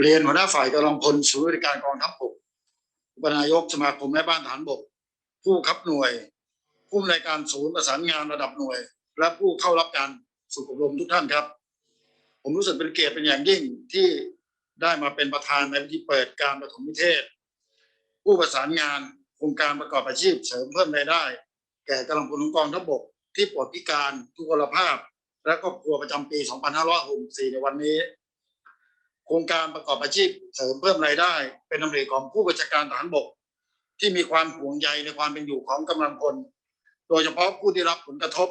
เรียนหัวหน้าฝ่ายกำลังพลศูนย์บริการกองทัพบกอุปนายกสมาคมแม่บ้านฐานบก ผู้ขับหน่วย ผู้อำนวยการศูนย์ประสานงานระดับหน่วย และผู้เข้ารับการฝึกอบรมทุกท่านครับ ผมรู้สึกเป็นเกียรติเป็นอย่างยิ่งที่ได้มาเป็นประธานในพิธีเปิดการประถมนิเทศ ผู้ประสานงานโครงการประกอบอาชีพเสริมเพิ่มรายได้ แก่กำลังพลกองทัพบก ที่ปลดพิการทุกพลภาพ และครอบครัวประจำปี 2564 ในวันนี้ โครงการประกอบอาชีพเสริมเพิ่มรายได้ เป็นดำริของผู้บัญชาการทหารบก ที่มีความห่วงใยในความเป็นอยู่ของกำลังพลโดยเฉพาะผู้ที่รับผลกระทบ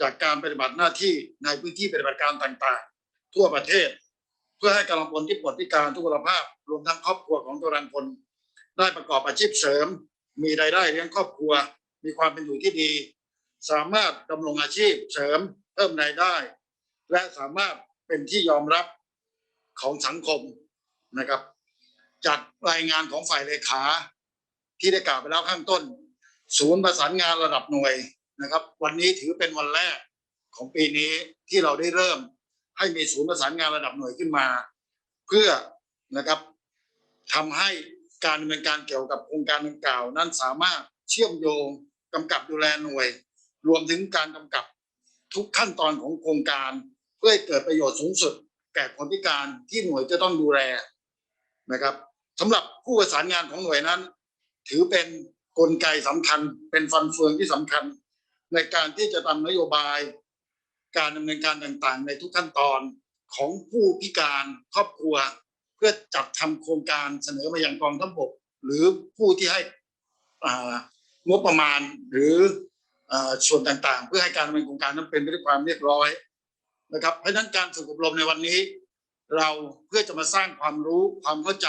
จากการปฏิบัติหน้าที่ในพื้นที่ปฏิบัติการต่างๆ ทั่วประเทศ เพื่อให้กำลังพลที่ปลดพิการทุกพลภาพ รวมทั้งครอบครัวของกำลังพลได้ประกอบอาชีพเสริม มีรายได้เลี้ยงครอบครัว มีความเป็นอยู่ที่ดี สามารถดำรงอาชีพเสริมเพิ่มรายได้ และสามารถเป็นที่ยอมรับ ของสังคมนะครับจัดรายงานของฝ่ายเลขา ที่ได้กล่าวไปแล้วข้างต้น ศูนย์ประสานงานระดับหน่วยนะครับ วันนี้ถือเป็นวันแรกของปีนี้ที่เราได้เริ่มให้มีศูนย์ประสานงานระดับหน่วยขึ้นมา เพื่อนะครับทำให้การดำเนินการเกี่ยวกับโครงการดังกล่าว นั้นสามารถเชื่อมโยงกำกับดูแลหน่วย รวมถึงการกำกับทุกขั้นตอนของโครงการ เพื่อให้เกิดประโยชน์สูงสุด แก่คนพิการที่หน่วยจะต้องดูแลนะครับสำหรับผู้ประสานงานของหน่วยนั้น ถือเป็นกลไกสำคัญ เป็นฟันเฟืองที่สำคัญ ในการที่จะทำนโยบาย การดำเนินการต่างๆ ในทุกขั้นตอนของผู้พิการครอบครัว เพื่อจัดทำโครงการเสนอมาอยังกองทัพบกหรือผู้ที่ให้งบประมาณหรืออส่วนต่างๆ เพื่อให้การดำเนินโครงการนั้นเป็นไปด้วยความเรียบร้อย นะครับ เพราะฉะนั้นการฝึกอบรมในวันนี้ เราเพื่อจะมาสร้างความรู้ความเข้าใจ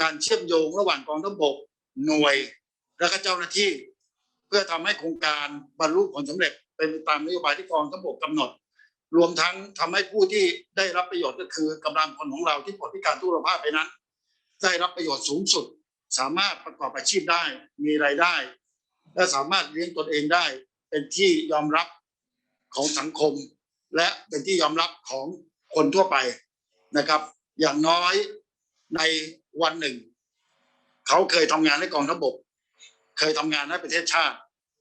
การเชื่อมโยงระหว่างกองทัพบกหน่วย และก็เจ้าหน้าที่ เพื่อทำให้โครงการบรรลุผลสำเร็จเป็นไปตามนโยบายที่กองทัพบกกำหนด รวมทั้งทำให้ผู้ที่ได้รับประโยชน์ก็คือกำลังพลของเราที่ปลดพิการทุกพลภาพไปนั้น ได้รับประโยชน์สูงสุด สามารถประกอบอาชีพได้มีรายได้ และสามารถเลี้ยงตนเองได้เป็นที่ยอมรับของสังคม และเป็นที่ยอมรับของคนทั่วไปนะครับ อย่างน้อยในวันหนึ่ง เขาเคยทำงานให้กองทัพบก เคยทำงานให้ประเทศชาติ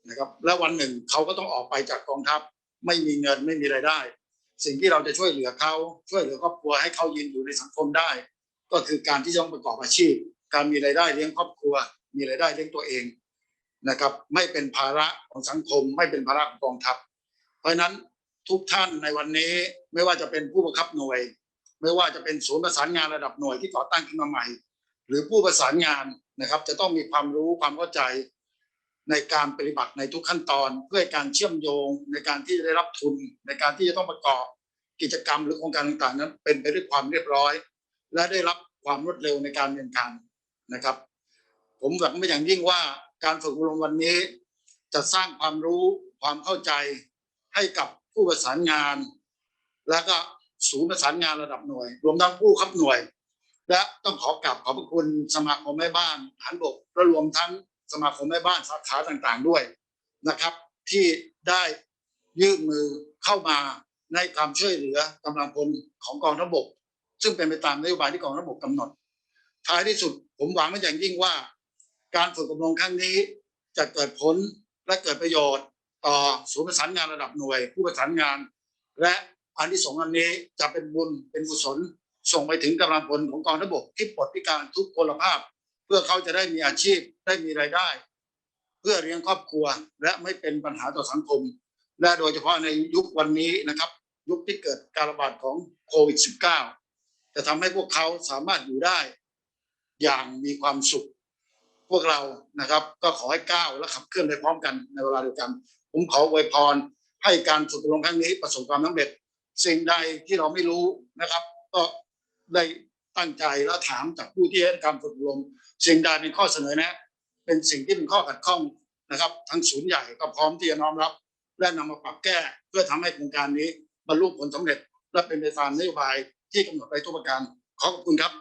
นะครับ และวันหนึ่งเขาก็ต้องออกไปจากกองทัพ ไม่มีเงินไม่มีรายได้ สิ่งที่เราจะช่วยเหลือเขาช่วยเหลือครอบครัวให้เขายืนอยู่ในสังคมได้ ก็คือการที่ต้องประกอบอาชีพ การมีรายได้เลี้ยงครอบครัว มีรายได้เลี้ยงตัวเองนะครับ ไม่เป็นภาระของสังคม ไม่เป็นภาระของกองทัพ เพราะฉะนั้น ทุกท่านในวันนี้ ไม่ว่าจะเป็นผู้บังคับหน่วย ไม่ว่าจะเป็นศูนย์ประสานงานระดับหน่วยที่ก่อตั้งขึ้นมาใหม่ หรือผู้ประสานงานนะครับ จะต้องมีความรู้ความเข้าใจในการปฏิบัติในทุกขั้นตอน เพื่อการเชื่อมโยงในการที่จะได้รับทุน ในการที่จะต้องประกอบกิจกรรมหรือโครงการต่างๆนั้น เป็นไปด้วยความเรียบร้อย และได้รับความรวดเร็วในการดำเนินการนะครับ ผมหวังเป็นอย่างยิ่งว่าการฝึกอบรมวันนี้ จะสร้างความรู้ความเข้าใจให้กับ ผู้ประสานงาน และก็ศูนย์ประสานงานระดับหน่วย รวมทั้งผู้ขับหน่วย และต้องขอกราบขอบพระคุณสมาคมแม่บ้านฐานบกและรวมทั้งสมาคมแม่บ้านสาขาต่างๆด้วยนะครับ ที่ได้ยื่นมือเข้ามาในความช่วยเหลือกำลังพลของกองทัพบก ซึ่งเป็นไปตามนโยบายที่กองทัพบกกำหนด ท้ายที่สุดผมหวังเป็นอย่างยิ่งว่า การฝึกอบรมครั้งนี้จะเกิดผลและเกิดประโยชน์ ต่อศูนย์ประสานงานระดับหน่วย ผู้ประสานงาน และอันที่สองอันนี้จะเป็นบุญเป็นกุศลส่งไปถึงกำลังพลของกองทัพบกที่ปลดพิการทุกพลภาพ เพื่อเขาจะได้มีอาชีพได้มีรายได้ เพื่อเลี้ยงครอบครัว และไม่เป็นปัญหาต่อสังคม และโดยเฉพาะในยุควันนี้นะครับ ยุคที่เกิดการระบาดของโควิด -19 จะทำให้พวกเขาสามารถอยู่ได้ อย่างมีความสุข พวกเรานะครับ ก็ขอให้ก้าวและขับเคลื่อนไปพร้อมกันในเวลาเดียวกัน ผมขออวยพรให้การฝึกอบรมครั้งนี้ประสบความสำเร็จ สิ่งใดที่เราไม่รู้นะครับ ก็ได้ตั้งใจและถามจากผู้ที่ให้การฝึกอบรมสิ่งใดเป็นข้อเสนอแนะ เป็นสิ่งที่เป็นข้อขัดข้องนะครับ ทั้งศูนย์ใหญ่ก็พร้อมที่จะน้อมรับ และนำมาปรับแก้เพื่อทำให้โครงการนี้บรรลุผลสำเร็จ และเป็นไปตามนโยบายที่กำหนดไว้ทุกประการขอขอบคุณครับ